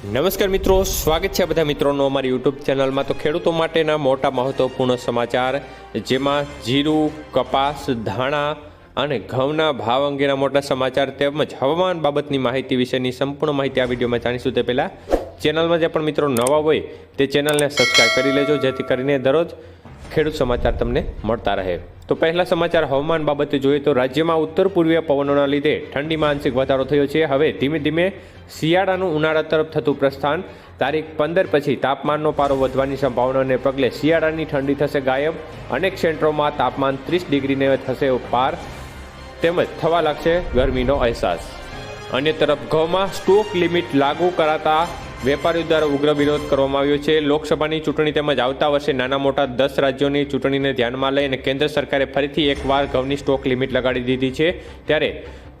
નમસ્કાર મિત્રો, સ્વાગત છે બધા મિત્રોનો અમારી યુટ્યુબ ચેનલમાં. તો ખેડૂતો માટેના મોટા મહત્વપૂર્ણ સમાચાર, જેમાં જીરું, કપાસ, ધાણા અને ઘઉંના ભાવ અંગેના મોટા સમાચાર તેમજ હવામાન બાબતની માહિતી વિશેની સંપૂર્ણ માહિતી આ વિડીયોમાં જાણીશું. તે પહેલાં ચેનલમાં જે પણ મિત્રો નવા હોય, તે ચેનલને સબસ્ક્રાઈબ કરી લેજો, જેથી કરીને દરરોજ ખેડૂત સમાચાર તમને મળતા રહે. તો પહેલા સમાચાર હવામાન બાબતે જોઈએ તો રાજ્યમાં ઉત્તર પૂર્વીય પવનોના લીધે ઠંડીમાં આંશિક વધારો થયો છે. હવે ધીમે ધીમે શિયાળાનું ઉનાળા તરફ થતું પ્રસ્થાન. તારીખ પંદર પછી તાપમાનનો પારો વધવાની સંભાવનાને પગલે શિયાળાની ઠંડી થશે ગાયબ. અનેક ક્ષેત્રોમાં તાપમાન ત્રીસ ડિગ્રીને થશે પાર. તેમજ થવા લાગશે ગરમીનો અહેસાસ. અન્ય તરફ ઘઉંમાં સ્ટોક લિમિટ લાગુ કરાતા વેપારીઓ દ્વારા ઉગ્ર વિરોધ કરવામાં આવ્યો છે. લોકસભાની ચૂંટણી તેમજ આવતા વર્ષે નાના મોટા દસ રાજ્યોની ચૂંટણીને ધ્યાનમાં લઈને કેન્દ્ર સરકારે ફરીથી એકવાર ઘઉંની સ્ટોક લિમિટ લગાડી દીધી છે. ત્યારે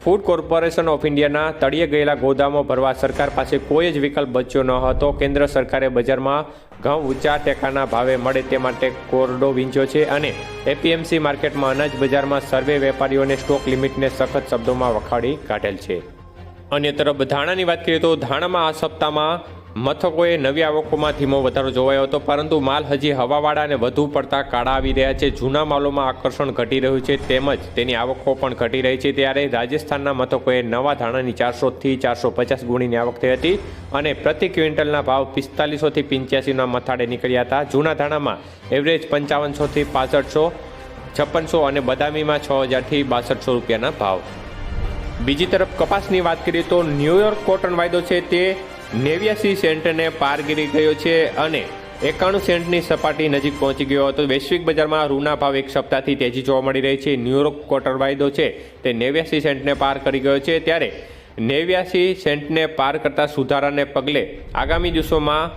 ફૂડ કોર્પોરેશન ઓફ ઇન્ડિયાના તળિયે ગયેલા ગોદામો ભરવા સરકાર પાસે કોઈ જ વિકલ્પ બચ્યો ન હતો. કેન્દ્ર સરકારે બજારમાં ઘઉં ઊંચા ટેકાના ભાવે મળે તે માટે કોરડો વીંચ્યો છે અને એપીએમસી માર્કેટમાં અનાજ બજારમાં સર્વે વેપારીઓને સ્ટોક લિમિટને સખત શબ્દોમાં વખાડી કાઢેલ છે. અન્ય તરફ ધાણાની વાત કરીએ તો ધાણામાં આ સપ્તાહમાં મથકોએ નવી આવકોમાં ધીમો વધારો જોવાયો હતો, પરંતુ માલ હજી હવાવાળાને વધુ પડતા કાળા આવી રહ્યા છે. જૂના માલોમાં આકર્ષણ ઘટી રહ્યું છે, તેમજ તેની આવકો પણ ઘટી રહી છે. ત્યારે રાજસ્થાનના મથકોએ નવા ધાણાની ચારસોથી ચારસો પચાસ ગુણીની આવક થઈ હતી અને પ્રતિ ક્વિન્ટલના ભાવ પિસ્તાલીસોથી પંચ્યાસીના મથાડે નીકળ્યા હતા. જૂના ધાણામાં એવરેજ પંચાવનસોથી પાસઠસો, છપ્પનસો અને બદામીમાં છ હજારથી બાસઠસો રૂપિયાના ભાવ. બીજી તરફ કપાસની વાત કરીએ તો ન્યુયોર્ક કોટન વાયદો છે તે નેવ્યાસી સેન્ટને પાર ગીરી ગયો છે અને એકાણું સેન્ટની સપાટી નજીક પહોંચી ગયો હતો. વૈશ્વિક બજારમાં રૂના ભાવ એક સપ્તાહથી તેજી જોવા મળી રહી છે. ન્યુયોર્ક કોટન વાયદો છે તે નેવ્યાસી સેન્ટને પાર કરી ગયો છે. ત્યારે નેવ્યાસી સેન્ટને પાર કરતા સુધારાને પગલે આગામી દિવસોમાં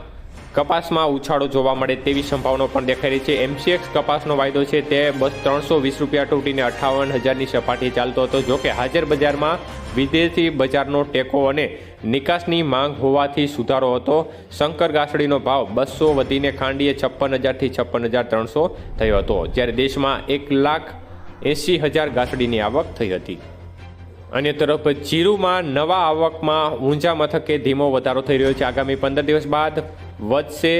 કપાસમાં ઉછાળો જોવા મળે તેવી સંભાવના પણ દેખાઈ રહી છે. એમસીએક્સ કપાસનો વાયદો છે તે બસ ત્રણસો વીસ રૂપિયા તૂટીને અઠ્ઠાવન હજારની સપાટી ચાલતો હતો. જોકે હાજર બજારમાં વિદેશી બજારનો ટેકો અને નિકાસની માંગ હોવાથી સુધારો હતો. શંકર ગાસડીનો ભાવ બસો વધીને ખાંડીએ છપ્પન હજારથી છપ્પન હજાર ત્રણસો થયો હતો, જ્યારે દેશમાં એક લાખ એંસી હજાર ગાસડીની આવક થઈ હતી. અન્ય તરફ જીરુમાં નવા આવકમાં ઊંઝા મથકે ધીમો વધારો થઈ રહ્યો છે. આગામી પંદર દિવસ બાદ વધશે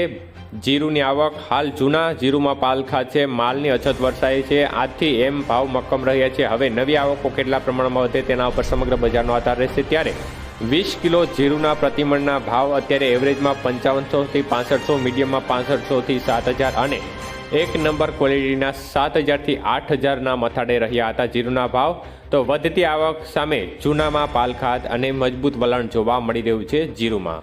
જીરુની આવક હાલ જૂના જીરુમાં પાલખા છે, માલની અછત વર્તાય છે, આજથી એમ ભાવ મક્કમ રહ્યા છે. હવે નવી આવકો કેટલા પ્રમાણમાં વધે તેના ઉપર સમગ્ર બજારનો આધાર રહેશે ત્યારે વીસ કિલો જીરુના પ્રતિમણના ભાવ અત્યારે એવરેજમાં પંચાવનસોથી પાંસઠસો, મીડિયમમાં પાંસઠસોથી સાત હજાર અને એક નંબર ક્વોલિટીના સાત હજારથી આઠ હજારના મથાડે રહ્યા હતા જીરુના ભાવ. તો વધતી આવક સામે જૂનામાં પાલખાત અને મજબૂત વલણ જોવા મળી રહ્યું છે જીરુમાં.